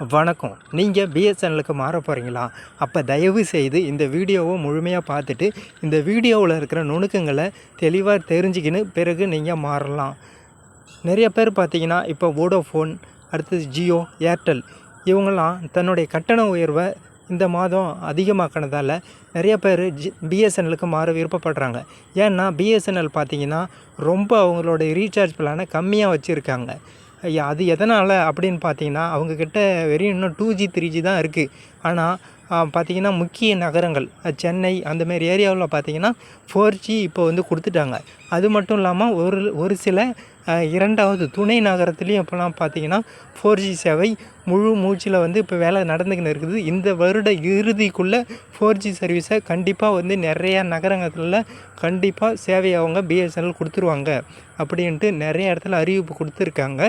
வணக்கம். நீங்கள் பிஎஸ்என்எலுக்கு மாற போகிறீங்களா அப்போ தயவு செய்து இந்த வீடியோவை முழுமையாக பார்த்துட்டு இந்த வீடியோவில் இருக்கிற நுணுக்கங்களை தெளிவாக தெரிஞ்சுக்கின்னு பிறகு நீங்கள் மாறலாம். நிறைய பேர் பார்த்தீங்கன்னா இப்போ வோடோஃபோன் அடுத்தது ஜியோ ஏர்டெல் இவங்கெல்லாம் தன்னுடைய கட்டண உயர்வை இந்த மாதம் அதிகமாக்கினதால் நிறைய பேர் ஜி பிஎஸ்என்எலுக்கு மாற விருப்பப்படுறாங்க. ஏன்னா பிஎஸ்என்எல் பார்த்தீங்கன்னா ரொம்ப அவங்களோட ரீசார்ஜ் பிளானை கம்மியாக வச்சுருக்காங்க. அது எதனால் அப்படின்னு பார்த்தீங்கன்னா அவங்கக்கிட்ட வெறும் இன்னும் டூ ஜி த்ரீ ஜி தான் இருக்குது ஆனால் பார்த்திங்கன்னா முக்கிய நகரங்கள் சென்னை அந்தமாரி ஏரியாவில் பார்த்தீங்கன்னா ஃபோர் ஜி இப்போ வந்து கொடுத்துட்டாங்க. அது மட்டும் இல்லாமல் ஒரு ஒரு சில இரண்டாவது துணை நகரத்துலேயும் இப்போலாம் பார்த்தீங்கன்னா ஃபோர் ஜி சேவை முழு மூச்சில் வந்து இப்போ வேலை நடந்துக்கின்னு இருக்குது. இந்த வருட இறுதிக்குள்ளே ஃபோர் ஜி சர்வீஸை கண்டிப்பாக வந்து நிறையா நகரங்களில் கண்டிப்பாக சேவையை அவங்க பிஎஸ்என்எல் கொடுத்துருவாங்க அப்படின்ட்டு நிறைய இடத்துல அறிவிப்பு கொடுத்துருக்காங்க.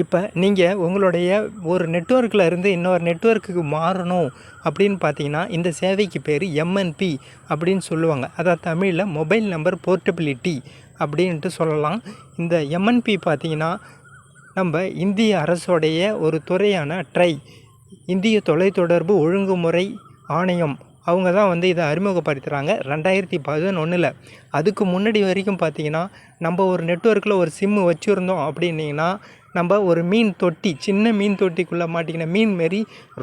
இப்போ நீங்கள் உங்களுடைய ஒரு நெட்வொர்க்கில் இருந்து இன்னொரு நெட்வொர்க்குக்கு மாறணும் அப்படின்னு பார்த்தீங்கன்னா இந்த சேவைக்கு பேர் எம்என்பி அப்படின்னு சொல்லுவாங்க. அதாவது தமிழில் மொபைல் நம்பர் போர்ட்டபிலிட்டி அப்படின்ட்டு சொல்லலாம். இந்த எம்என்பி பார்த்தீங்கன்னா நம்ம இந்திய அரசோடைய ஒரு துறையான ட்ரை இந்திய தொலைத்தொடர்பு ஒழுங்குமுறை ஆணையம். அவங்க தான் வந்து இதை அறிமுகப்படுத்துகிறாங்க ரெண்டாயிரத்தி பதினொன்றில் அதுக்கு முன்னாடி வரைக்கும் பார்த்தீங்கன்னா நம்ம ஒரு நெட்ஒர்க்கில் ஒரு சிம்மு வச்சுருந்தோம் அப்படின்னிங்கன்னா நம்ம ஒரு மீன் தொட்டி சின்ன மீன் தொட்டிக்குள்ளே மாட்டிக்கின மீன் மாரி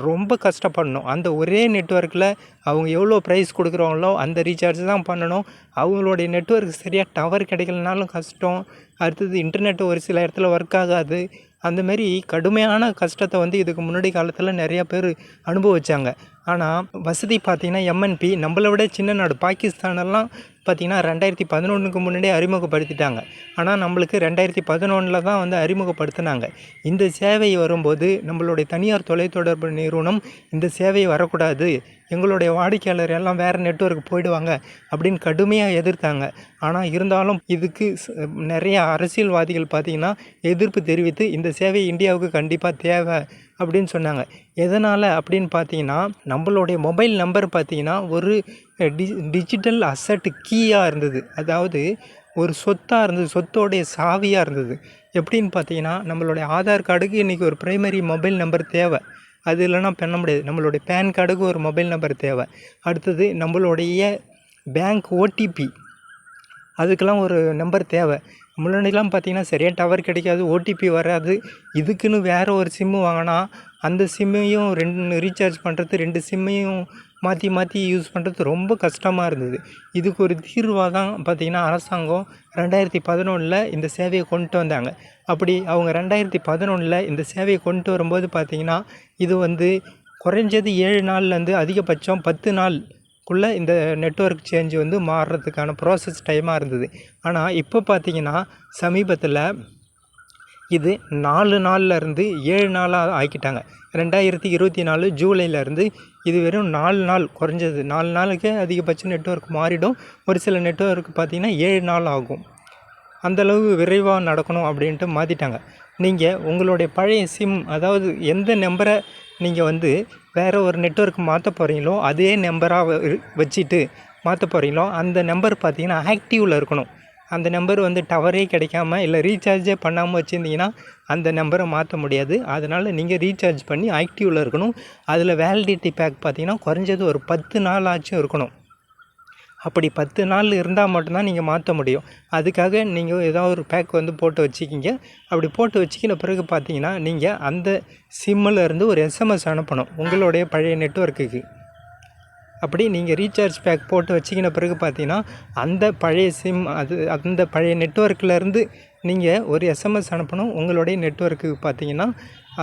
ரொம்ப கஷ்டப்படணும். அந்த ஒரே நெட்வொர்க்கில் அவங்க எவ்வளோ ப்ரைஸ் கொடுக்குறாங்களோ அந்த ரீசார்ஜ் தான் பண்ணணும். அவங்களுடைய நெட்வொர்க் சரியாக டவர் கிடைக்கலனாலும் கஷ்டம். அடுத்தது இன்டர்நெட் ஒரு சில இடத்துல ஒர்க் ஆகாது. அந்தமாரி கடுமையான கஷ்டத்தை வந்து இதுக்கு முன்னாடி காலத்தில் நிறையா பேர் அனுபவிச்சாங்க. ஆனால் வசதி பார்த்திங்கன்னா எம்என்பி நம்மளை விட சின்ன நாடு. பாகிஸ்தானெல்லாம் பார்த்திங்கன்னா ரெண்டாயிரத்தி பதினொன்றுக்கு முன்னாடியே அறிமுகப்படுத்திட்டாங்க. ஆனால் நம்மளுக்கு ரெண்டாயிரத்தி பதினொன்றில் தான் வந்து அறிமுகப்படுத்தினாங்க. இந்த சேவை வரும்போது நம்மளுடைய தனியார் தொலைத்தொடர்பு நிறுவனம் இந்த சேவை வரக்கூடாது. எங்களுடைய வாடிக்கையாளர் எல்லாம் வேறு நெட்வொர்க் போயிடுவாங்க அப்படின்னு கடுமையாக எதிர்த்தாங்க. ஆனால் இருந்தாலும் இதுக்கு நிறைய அரசியல்வாதிகள் பார்த்திங்கன்னா எதிர்ப்பு தெரிவித்து இந்த சேவை இந்தியாவுக்கு கண்டிப்பாக தேவை. அப்படின்னு சொன்னாங்க. எதனால் அப்படின்னு பார்த்தீங்கன்னா நம்மளுடைய மொபைல் நம்பர் பார்த்தீங்கன்னா ஒரு டி டிஜிட்டல் அசட் கீயாக இருந்தது. அதாவது ஒரு சொத்தாக இருந்தது சொத்தோடைய சாவியாக இருந்தது. எப்படின்னு பார்த்தீங்கன்னா நம்மளுடைய ஆதார் கார்டுக்கு இன்றைக்கி ஒரு ப்ரைமரி மொபைல் நம்பர் தேவை. அது இல்லைன்னா பண்ண முடியாது. நம்மளுடைய பேன் கார்டுக்கு ஒரு மொபைல் நம்பர் தேவை. அடுத்தது நம்மளுடைய பேங்க் ஓடிபி அதுக்கெல்லாம் ஒரு நம்பர் தேவை. முன்னாடிலாம் பார்த்தீங்கன்னா சரியாக டவர் கிடைக்காது ஓடிபி வராது. இதுக்குன்னு வேறு ஒரு சிம்மு வாங்கினா அந்த சிம்மையும் ரெண்டு ரீசார்ஜ் பண்ணுறது ரெண்டு சிம்மையும் மாற்றி மாற்றி யூஸ் பண்ணுறது ரொம்ப கஷ்டமாக இருந்தது. இதுக்கு ஒரு தீர்வாக தான் பார்த்திங்கன்னா அரசாங்கம் ரெண்டாயிரத்தி பதினொன்றில் இந்த சேவையை கொண்டு வந்தாங்க. அப்படி அவங்க ரெண்டாயிரத்தி பதினொன்றில் இந்த சேவையை கொண்டு வரும்போது பார்த்திங்கன்னா இது வந்து குறைஞ்சது ஏழு நாள்லேருந்து அதிகபட்சம் பத்து நாள் குள்ளே இந்த நெட்ஒர்க் சேஞ்ச் வந்து மாறுறதுக்கான ப்ராசஸ் டைமாக இருந்தது. ஆனால் இப்போ பார்த்தீங்கன்னா சமீபத்தில் இது நாலு நாள்ல இருந்து ஏழு நாளாக ஆக்கிட்டாங்க. ரெண்டாயிரத்தி இருபத்தி நாலு ஜூலைலேருந்து இது வெறும் நாலு நாள் குறைஞ்சது. நாலு நாளுக்கே அதிகபட்ச நெட்ஒர்க் மாறிடும். ஒரு சில நெட்ஒர்க் பார்த்திங்கன்னா ஏழு நாள் ஆகும். அந்தளவு விரைவாக நடக்கணும் அப்படின்ட்டு மாற்றிட்டாங்க நீங்கள் உங்களுடைய பழைய சிம் அதாவது எந்த நம்பரை நீங்கள் வந்து வேறு ஒரு நெட்வொர்க் மாற்ற போகிறீங்களோ அதே நம்பராக வச்சுட்டு மாற்ற போகிறீங்களோ அந்த நம்பர் பார்த்தீங்கன்னா ஆக்டிவில் இருக்கணும். அந்த நம்பர் வந்து டவரே கிடைக்காம இல்லை ரீசார்ஜே பண்ணாமல் வச்சுருந்தீங்கன்னா அந்த நம்பரை மாற்ற முடியாது. அதனால் நீங்கள் ரீசார்ஜ் பண்ணி ஆக்டிவில் இருக்கணும். அதில் வேலிடிட்டி பேக் பார்த்தீங்கன்னா குறைஞ்சது ஒரு பத்து நாள் ஆச்சும் இருக்கணும். அப்படி பத்து நாள் இருந்தால் மட்டும்தான் நீங்கள் மாற்ற முடியும். அதுக்காக நீங்கள் ஏதாவது ஒரு பேக் வந்து போட்டு வச்சுக்கிங்க. அப்படி போட்டு வச்சுக்கின பிறகு பார்த்தீங்கன்னா நீங்கள் அந்த சிம்மில் இருந்து ஒரு எஸ்எம்எஸ் அனுப்பணும் உங்களுடைய பழைய நெட்வொர்க்குக்கு அப்படி நீங்கள் ரீசார்ஜ் பேக் போட்டு வச்சுக்கின பிறகு பார்த்தீங்கன்னா அந்த பழைய சிம் அது அந்த பழைய நெட்ஒர்க்கிலேருந்து நீங்கள் ஒரு எஸ்எம்எஸ் அனுப்பணும். உங்களுடைய நெட்வொர்க்கு பார்த்தீங்கன்னா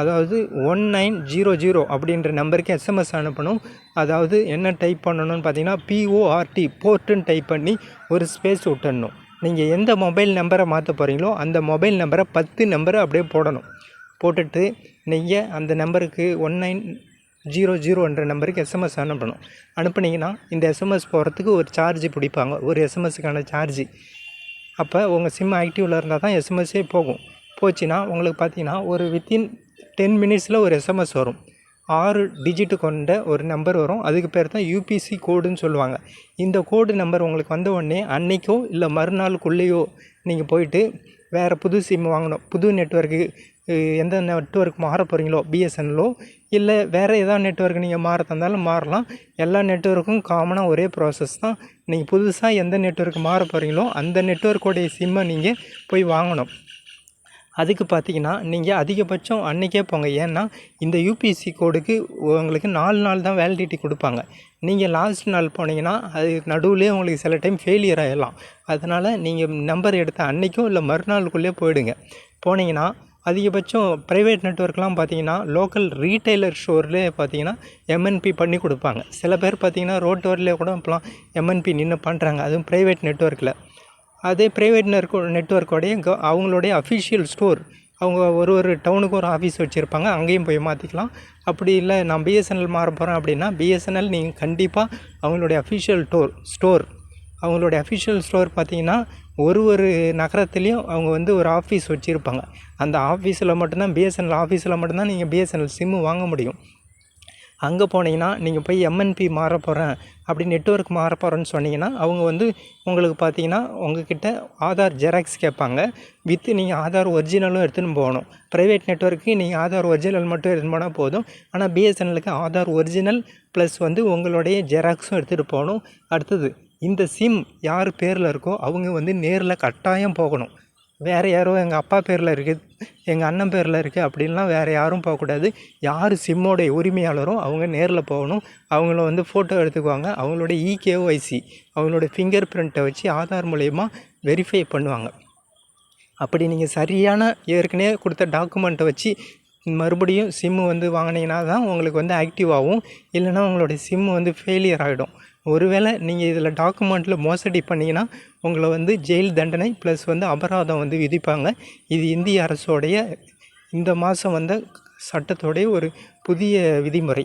அதாவது ஒன் நைன் ஜீரோ ஜீரோ அப்படின்ற நம்பருக்கு எஸ்எம்எஸ் அனுப்பணும். அதாவது என்ன டைப் பண்ணணும்னு பார்த்தீங்கன்னா பிஓஆர்டி போர்ட்டுன்னு டைப் பண்ணி ஒரு ஸ்பேஸ் விட்டுடணும் நீங்கள் எந்த மொபைல் நம்பரை மாற்ற போகிறீங்களோ அந்த மொபைல் நம்பரை பத்து நம்பரை அப்படியே போடணும். போட்டுட்டு நீங்கள் அந்த நம்பருக்கு ஒன் நைன் ஜீரோ ஜீரோன்ற நம்பருக்கு எஸ்எம்எஸ் அனுப்பணும். அனுப்புனீங்கன்னா இந்த எஸ்எம்எஸ் போகிறதுக்கு ஒரு சார்ஜ் பிடிப்பாங்க. ஒரு எஸ்எம்எஸ்க்கான சார்ஜ் அப்போ உங்கள் சிம் ஆக்டிவில் இருந்தால் தான் எஸ்எம்எஸ்ஸே போகும். போச்சுன்னா உங்களுக்கு பார்த்தீங்கன்னா ஒரு வித்தின் டென் மினிட்ஸில் ஒரு எஸ்எம்எஸ் வரும். ஆறு டிஜிட்டு கொண்ட ஒரு நம்பர் வரும். அதுக்கு பேர் தான் யூபிசி கோடுன்னு சொல்லுவாங்க. இந்த கோடு நம்பர் உங்களுக்கு வந்த உடனே அன்றைக்கோ இல்லை மறுநாளுக்குள்ளேயோ நீங்கள் போயிட்டு வேறு புது சிம் வாங்கணும். புது நெட்வொர்க்கு எந்த நெட்வொர்க் மாற போகிறீங்களோ பிஎஸ்என்எல்லோ இல்லை வேறு ஏதாவது நெட்ஒர்க் நீங்கள் மாற தந்தாலும் மாறலாம். எல்லா நெட்வொர்க்கும் காமனாக ஒரே ப்ராசஸ் தான் நீங்கள் புதுசாக எந்த நெட்ஒர்க் மாற போகிறீங்களோ அந்த நெட்வொர்க்கோடைய சிம்மை நீங்கள் போய் வாங்கணும். அதுக்கு பார்த்தீங்கன்னா நீங்கள் அதிகபட்சம் அன்றைக்கே போங்க. ஏன்னா இந்த யூபிஎஸ்சி கோடுக்கு உங்களுக்கு நாலு நாள் தான் வேலிடிட்டி கொடுப்பாங்க. நீங்கள் லாஸ்ட் நாள் போனீங்கன்னா அது நடுவுலேயே உங்களுக்கு சில டைம் ஃபெயிலியர் ஆகிடலாம் அதனால் நீங்கள் நம்பர் எடுத்த அன்றைக்கும் இல்லை மறுநாளுக்குள்ளேயே போயிடுங்க. போனீங்கன்னா அதிகபட்சம் ப்ரைவேட் நெட்ஒர்க்லாம் பார்த்தீங்கன்னா லோக்கல் ரீட்டைலர் ஸ்டோர்லேயே பார்த்தீங்கன்னா எம்என்பி பண்ணி கொடுப்பாங்க. சில பேர் பார்த்தீங்கன்னா ரோட்டோர்லேயே கூட இப்போலாம் எம்என்பி நின்று பண்ணுறாங்க அதுவும் ப்ரைவேட் நெட்ஒர்க்கில் அதே ப்ரைவேட் நெட்வொர்க் நெட்ஒர்க்கோடைய க அவங்களுடைய அஃபிஷியல் ஸ்டோர் அவங்க ஒரு ஒரு டவுனுக்கு ஒரு ஆஃபீஸ் வச்சுருப்பாங்க. அங்கேயும் போய் மாற்றிக்கலாம் அப்படி இல்லை நான் பிஎஸ்என்எல் மாற போகிறேன் அப்படின்னா பிஎஸ்என்எல் நீங்கள் கண்டிப்பாக அவங்களுடைய அஃபிஷியல் டோர் ஸ்டோர் அவங்களுடைய அஃபிஷியல் ஸ்டோர் பார்த்தீங்கன்னா ஒரு ஒரு நகரத்துலேயும் அவங்க வந்து ஒரு ஆஃபீஸ் வச்சுருப்பாங்க. அந்த ஆஃபீஸில் மட்டும்தான் பிஎஸ்என்எல் ஆஃபீஸில் மட்டும்தான் நீங்கள் பிஎஸ்என்எல் சிம்மு வாங்க முடியும். அங்கே போனீங்கன்னா நீங்கள் போய் எம்என்பி மாற போகிறேன் அப்படி நெட்வொர்க் மாற போகிறேன்னு சொன்னீங்கன்னா அவங்க வந்து உங்களுக்கு பார்த்தீங்கன்னா உங்ககிட்ட ஆதார் ஜெராக்ஸ் கேட்பாங்க. வித்து நீங்கள் ஆதார் ஒரிஜினலும் எடுத்துன்னு போகணும். ப்ரைவேட் நெட்வொர்க்கு நீங்கள் ஆதார் ஒரிஜினல் மட்டும் எடுத்துன்னு போனால் போதும். ஆனால் பிஎஸ்என்எலுக்கு ஆதார் ஒரிஜினல் ப்ளஸ் வந்து உங்களுடைய ஜெராக்ஸும் எடுத்துகிட்டு போகணும். அடுத்தது இந்த சிம் யார் பேரில் இருக்கோ அவங்க வந்து நேரில் கட்டாயம் போகணும். வேறு யாரோ எங்கள் அப்பா பேரில் இருக்குது எங்கள் அண்ணன் பேரில் இருக்குது அப்படின்லாம் வேறு யாரும் போகக்கூடாது யார் சிம்மோடைய உரிமையாளரும் அவங்க நேரில் போகணும். அவங்கள வந்து ஃபோட்டோ எடுத்துக்குவாங்க. அவங்களோட E இகேஒய்சி அவங்களோட ஃபிங்கர் பிரிண்ட்டை வச்சு ஆதார் மூலயமா வெரிஃபை பண்ணுவாங்க. அப்படி நீங்கள் சரியான ஏற்கனவே கொடுத்த டாக்குமெண்ட்டை வச்சு மறுபடியும் சிம்மு வந்து வாங்கினீங்கன்னா தான் உங்களுக்கு வந்து ஆக்டிவ் ஆகும். இல்லைன்னா உங்களுடைய சிம்மு வந்து ஃபெயிலியர் ஆகிடும் ஒருவேளை நீங்கள் இதில் டாக்குமெண்ட்டில் மோசடி பண்ணிங்கன்னா உங்களை வந்து ஜெயில் தண்டனை ப்ளஸ் வந்து அபராதம் வந்து விதிப்பாங்க. இது இந்திய அரசோடைய இந்த மாதம் வந்த சட்டத்தோடைய ஒரு புதிய விதிமுறை.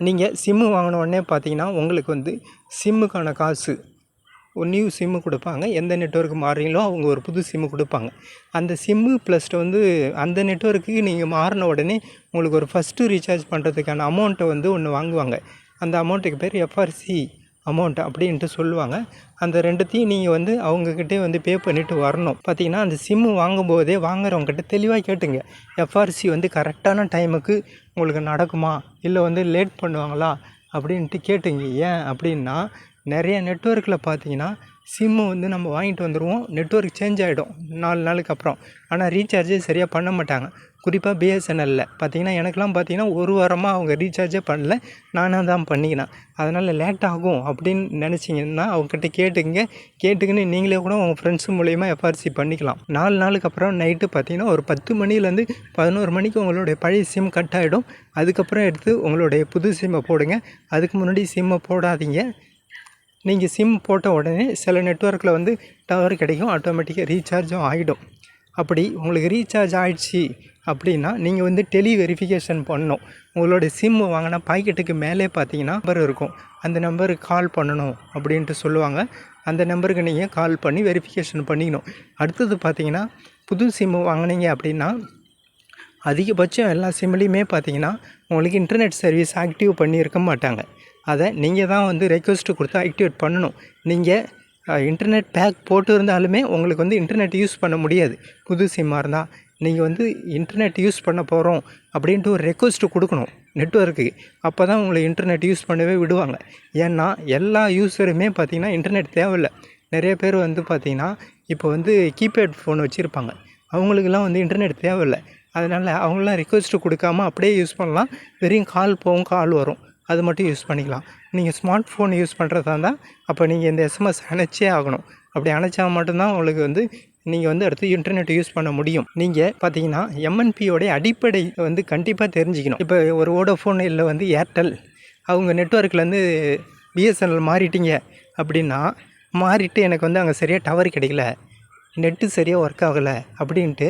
நீங்கள் சிம்மு வாங்கின உடனே பார்த்தீங்கன்னா உங்களுக்கு வந்து சிம்முக்கான காசு ஒரு நியூ சிம்மு கொடுப்பாங்க. எந்த நெட்வொர்க் மாறுறீங்களோ அவங்க ஒரு புது சிம்மு கொடுப்பாங்க. அந்த சிம்மு ப்ளஸ் வந்து அந்த நெட்ஒர்க்குக்கு நீங்கள் மாறின உடனே உங்களுக்கு ஒரு ஃபஸ்ட்டு ரீசார்ஜ் பண்ணுறதுக்கான அமௌண்ட்டை வந்து ஒன்று வாங்குவாங்க. அந்த அமௌண்ட்டுக்கு பேர் எஃப்ஆர்சி அமௌண்ட் அப்படின்ட்டு சொல்லுவாங்க. அந்த ரெண்டுத்தையும் நீங்கள் வந்து அவங்கக்கிட்டே வந்து பே பண்ணிவிட்டு வரணும். பார்த்தீங்கன்னா அந்த சிம்மு வாங்கும்போதே வாங்குறவங்ககிட்ட தெளிவாக கேட்டுங்க. எஃப்ஆர்சி வந்து கரெக்டான டைமுக்கு உங்களுக்கு நடக்குமா? இல்லை வந்து லேட் பண்ணுவாங்களா? அப்படின்ட்டு கேட்டுங்க. ஏன் அப்படின்னா நிறைய நெட்வொர்க்கில் பார்த்தீங்கன்னா சிம்மு வந்து நம்ம வாங்கிட்டு வந்துடுவோம் நெட்வொர்க் சேஞ்ச் ஆகிடும் நாலு நாளுக்கு அப்புறம். ஆனால் ரீசார்ஜே சரியாக பண்ண மாட்டாங்க. குறிப்பாக பிஎஸ்என்எல்ல பார்த்தீங்கன்னா எனக்கெலாம் பார்த்தீங்கன்னா ஒரு வாரமாக அவங்க ரீசார்ஜே பண்ணல. நானாக தான் பண்ணிக்கினேன். அதனால் லேட் ஆகும் அப்படின்னு நினச்சிங்கன்னா அவங்ககிட்ட கேட்டுங்க கேட்டுக்கின்னு நீங்களே கூட உங்கள் ஃப்ரெண்ட்ஸ் மூலயமா எஃப்ஆர்சி பண்ணிக்கலாம். நாலு நாளுக்கு அப்புறம் நைட்டு பார்த்தீங்கன்னா ஒரு பத்து மணிலேருந்து பதினோரு மணிக்கு உங்களுடைய பழைய சிம் கட் ஆகிடும் அதுக்கப்புறம் எடுத்து உங்களுடைய புது சிம்மை போடுங்க. அதுக்கு முன்னாடி சிம்மை போடாதீங்க. நீங்கள் சிம் போட்ட உடனே சில நெட்வொர்க்கில் வந்து டவர் கிடைக்கும். ஆட்டோமேட்டிக்காக ரீசார்ஜும் ஆகிடும் அப்படி உங்களுக்கு ரீசார்ஜ் ஆகிடுச்சி அப்படின்னா நீங்கள் வந்து டெலி வெரிஃபிகேஷன் பண்ணணும். உங்களோட சிம் வாங்கினா பாக்கெட்டுக்கு மேலே பார்த்தீங்கன்னா நம்பர் இருக்கும். அந்த நம்பருக்கு கால் பண்ணணும் அப்படின்ட்டு சொல்லுவாங்க. அந்த நம்பருக்கு நீங்கள் கால் பண்ணி வெரிஃபிகேஷன் பண்ணிக்கணும். அடுத்தது பார்த்தீங்கன்னா புது சிம்மு வாங்கினீங்க அப்படின்னா அதிகபட்சம் எல்லா சிம்லேயுமே பார்த்தீங்கன்னா உங்களுக்கு இன்டர்நெட் சர்வீஸ் ஆக்டிவ் பண்ணியிருக்க மாட்டாங்க. அதை நீங்கள் தான் வந்து ரெக்வஸ்ட்டு கொடுத்து ஆக்டிவேட் பண்ணணும். நீங்கள் இன்டர்நெட் பேக் போட்டு இருந்தாலுமே உங்களுக்கு வந்து இன்டர்நெட் யூஸ் பண்ண முடியாது. புது சிம்மாக இருந்தால் நீங்கள் வந்து இன்டர்நெட் யூஸ் பண்ண போகிறோம் அப்படின்ட்டு ஒரு ரெக்வஸ்ட்டு கொடுக்கணும். நெட்ஒர்க்கு அப்போ தான் உங்களை இன்டர்நெட் யூஸ் பண்ணவே விடுவாங்க. ஏன்னா எல்லா யூஸருமே பார்த்திங்கன்னா இன்டர்நெட் தேவையில்லை. நிறைய பேர் வந்து பார்த்திங்கன்னா இப்போ வந்து கீபேட் ஃபோன் வச்சுருப்பாங்க. அவங்களுக்கெல்லாம் வந்து இன்டர்நெட் தேவையில்லை. அதனால் அவங்களாம் ரிக்வஸ்ட்டு கொடுக்காம அப்படியே யூஸ் பண்ணலாம். வெறும் கால் போகும் கால் வரும். அது மட்டும் யூஸ் பண்ணிக்கலாம். நீங்கள் ஸ்மார்ட் ஃபோன் யூஸ் பண்ணுறதா இருந்தால் அப்போ நீங்கள் இந்த எஸ்எம்எஸ் அணைச்சே ஆகணும். அப்படி அணைச்சா மட்டும்தான் உங்களுக்கு வந்து நீங்கள் வந்து அடுத்து இன்டர்நெட் யூஸ் பண்ண முடியும். நீங்கள் பார்த்தீங்கன்னா எம்என்பியோடைய அடிப்படை வந்து கண்டிப்பாக தெரிஞ்சுக்கணும். இப்போ ஒரு வோடோஃபோன் இல்லை வந்து ஏர்டெல் அவங்க நெட்ஒர்க்லேருந்து பிஎஸ்என்எல் மாறிட்டீங்க அப்படின்னா மாறிட்டு எனக்கு வந்து அங்கே சரியாக டவர் கிடைக்கல நெட்டு சரியாக ஒர்க் ஆகலை அப்படின்ட்டு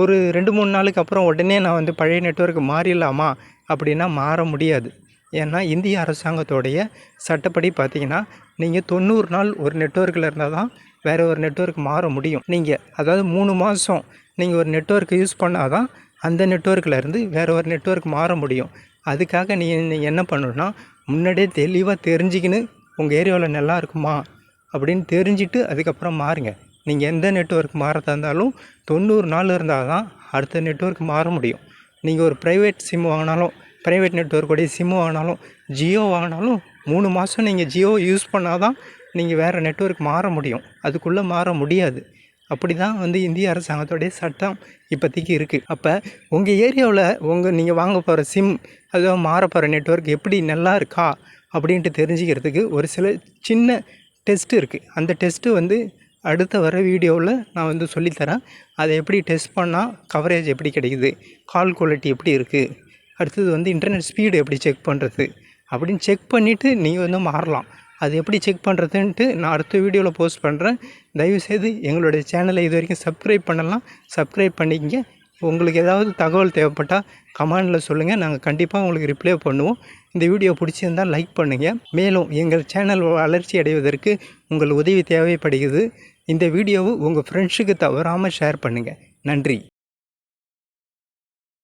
ஒரு ரெண்டு மூணு நாளுக்கு அப்புறம் உடனே நான் வந்து பழைய நெட்ஒர்க் மாறிடலாமா அப்படின்னா மாற முடியாது. ஏன்னா இந்திய அரசாங்கத்தோடைய சட்டப்படி பார்த்தீங்கன்னா நீங்கள் தொண்ணூறு நாள் ஒரு நெட்வொர்க்கில் இருந்தால் தான் வேறு ஒரு நெட்வொர்க் மாற முடியும். நீங்கள் அதாவது மூணு மாதம் நீங்கள் ஒரு நெட்வொர்க் யூஸ் பண்ணால் தான் அந்த நெட்ஒர்க்கில் இருந்து வேறு ஒரு நெட்வொர்க் மாற முடியும். அதுக்காக நீ நீங்கள் என்ன பண்ணணும்னா முன்னாடியே தெளிவாக தெரிஞ்சுக்கின்னு உங்கள் ஏரியாவில் நல்லா இருக்குமா? அப்படின்னு தெரிஞ்சுட்டு அதுக்கப்புறம் மாறுங்க. நீங்கள் எந்த நெட்வொர்க் மாறதா இருந்தாலும் தொண்ணூறு நாள் இருந்தால் தான் அடுத்த நெட்ஒர்க் மாற முடியும். நீங்கள் ஒரு ப்ரைவேட் சிம் வாங்கினாலும் ப்ரைவேட் நெட்வொர்க்குடைய சிம் வாங்கினாலும் ஜியோ வாங்கினாலும் மூணு மாதம் நீங்கள் ஜியோ யூஸ் பண்ணால் தான் நீங்கள் வேறு நெட்வொர்க் மாற முடியும். அதுக்குள்ளே மாற முடியாது. அப்படி தான் வந்து இந்திய அரசாங்கத்தோடைய சட்டம் இப்போதைக்கு இருக்குது அப்போ உங்கள் ஏரியாவில் உங்கள் நீங்கள் வாங்க போகிற சிம் அதுவும் மாற போகிற நெட்வொர்க் எப்படி நல்லா இருக்கா அப்படின்ட்டு தெரிஞ்சுக்கிறதுக்கு ஒரு சில சின்ன டெஸ்ட் இருக்குது அந்த டெஸ்ட்டு வந்து அடுத்த வர வீடியோவில் நான் வந்து சொல்லித்தரேன். அதை எப்படி டெஸ்ட் பண்ணால் கவரேஜ் எப்படி கிடைக்குது? கால் குவாலிட்டி எப்படி இருக்குது அடுத்தது வந்து இன்டர்நெட் ஸ்பீடு எப்படி செக் பண்ணுறது அப்படின்னு செக் பண்ணிவிட்டு நீங்கள் வந்து மாறலாம். அது எப்படி செக் பண்ணுறதுன்ட்டு நான் அடுத்த வீடியோவில் போஸ்ட் பண்ணுறேன் தயவுசெய்து எங்களுடைய சேனலை இது வரைக்கும் சப்ஸ்கிரைப் பண்ணலாம் சப்ஸ்கிரைப் பண்ணிக்கங்க. உங்களுக்கு ஏதாவது தகவல் தேவைப்பட்டால் கமெண்டில் சொல்லுங்கள் நாங்கள் கண்டிப்பாக உங்களுக்கு ரிப்ளை பண்ணுவோம். இந்த வீடியோ பிடிச்சிருந்தால் லைக் பண்ணுங்கள் மேலும் எங்கள் சேனல் வளர்ச்சி அடைவதற்கு உங்கள் உதவி தேவைப்படுகிறது. இந்த வீடியோவை உங்கள் ஃப்ரெண்ட்ஸுக்கு தவறாமல் ஷேர் பண்ணுங்கள் நன்றி.